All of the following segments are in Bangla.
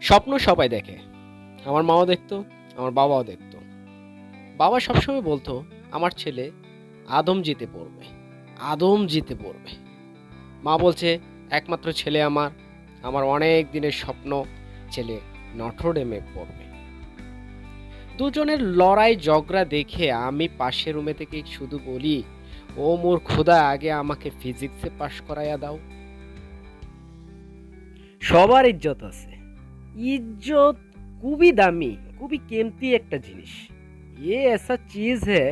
স্বপ্ন সবাই দেখে। আমার মাও দেখতো, আমার বাবাও দেখতো। বাবা সবসময় বলতো, আমার ছেলে আদম জিতে পড়বে, আদম জিতে পড়বে। মা বলছে, একমাত্র ছেলে আমার আমার অনেক দিনের স্বপ্ন, ছেলে নটরডেমে পড়বে। দুজনের লড়াই ঝগড়া দেখে আমি পাশের রুমে থেকে শুধু বলি, ও মোর খোদা আগে আমাকে ফিজিক্সে পাশ করাইয়া দাও। সবার ইজ্জত আছে। ইজ্জত খুবই দামি খুবই কেমতি একটা জিনিস ये ऐसा चीज है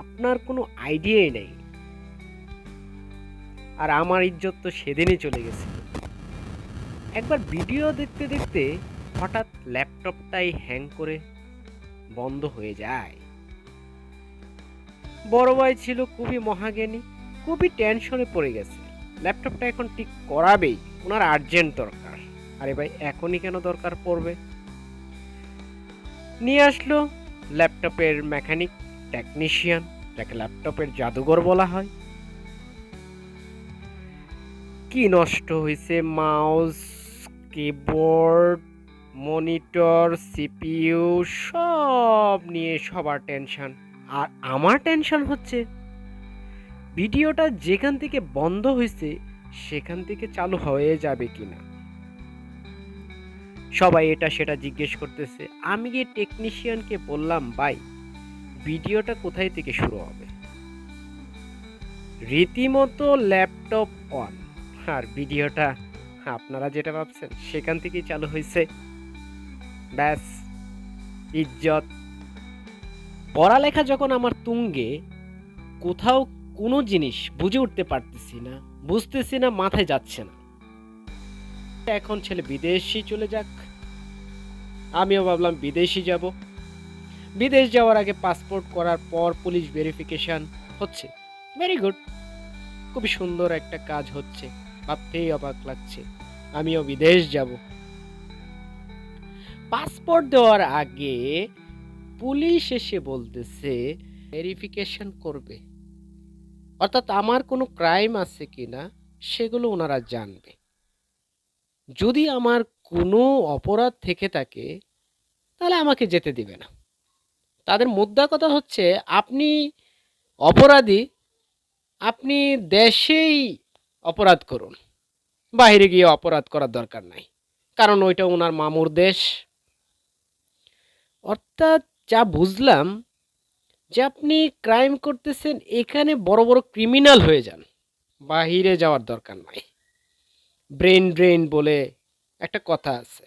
আপনার কোনো আইডিয়াই নেই আর আমার ইজ্জত তো সেদিনই চলে গেছে একবার ভিডিও দেখতে দেখতে হঠাৎ ল্যাপটপটাই হ্যাং করে বন্ধ হয়ে যায় বড় ভাই ছিল খুবই মহাজ্ঞানী খুবই টেনশনে পড়ে গেছে ল্যাপটপটা এখন ঠিক করাবেই ওনার আর্জেন্ট দরকার আরে ভাই, এখনই কেন দরকার পড়বে? নিয়ে আসলো ল্যাপটপের মেকানিক, টেকনিশিয়ান, যাকে ল্যাপটপের জাদুঘর বলা হয়। কি নষ্ট হয়েছে মাউস, কিবোর্ড, মনিটর, সিপিইউ, সব নিয়ে সবার টেনশন। আর আমার টেনশন হচ্ছে, ভিডিওটা যেখান থেকে বন্ধ হয়েছে সেখান থেকে চালু হয়ে যাবে কিনা? সবাই এটা সেটা জিজ্ঞেস করতেছে। আমি গিয়ে টেকনিশিয়ানকে বললাম, ভাই, ভিডিওটা কোথায় থেকে শুরু হবে? রীতিমতো ল্যাপটপ অন আর ভিডিওটা আপনারা যেটা ভাবছেন, সেখান থেকেই চালু হয়েছে। ব্যাস, ইজ্জত। পড়ালেখা যখন আমার তুঙ্গে, কোথাও কোনো জিনিস বুঝে উঠতে পারতেছি না, বুঝতেছি না, মাথায় যাচ্ছে না। এখন ছেলে বিদেশি চলে যাক। আমিও ভাবলাম বিদেশি যাব। বিদেশ যাওয়ার আগে পাসপোর্ট করার পর পুলিশ ভেরিফিকেশন হচ্ছে। ভেরি গুড খুবই সুন্দর একটা কাজ হচ্ছে। ভাবতেই অবাক লাগছে। আমিও বিদেশ যাব। পাসপোর্ট দেওয়ার আগে পুলিশ এসে বলতেছে ভেরিফিকেশন করবে। অর্থাৎ আমার কোনো ক্রাইম আছে কিনা, সেগুলো ওনারা জানবে। যদি আমার কোনো অপরাধ থেকে থাকে, তাহলে আমাকে যেতে দিবে না। তাদের মুদ্রা কথা হচ্ছে, আপনি অপরাধী, আপনি দেশেই অপরাধ করুন। বাইরে গিয়ে অপরাধ করার দরকার নাই। কারণ ওইটা ওনার মামুর দেশ। অর্থাৎ যা বুঝলাম, যে আপনি ক্রাইম করতেছেন, এখানে বড় বড় ক্রিমিনাল হয়ে যান। বাহিরে যাওয়ার দরকার নাই। ব্রেন ড্রেন বলে একটা কথা আছে।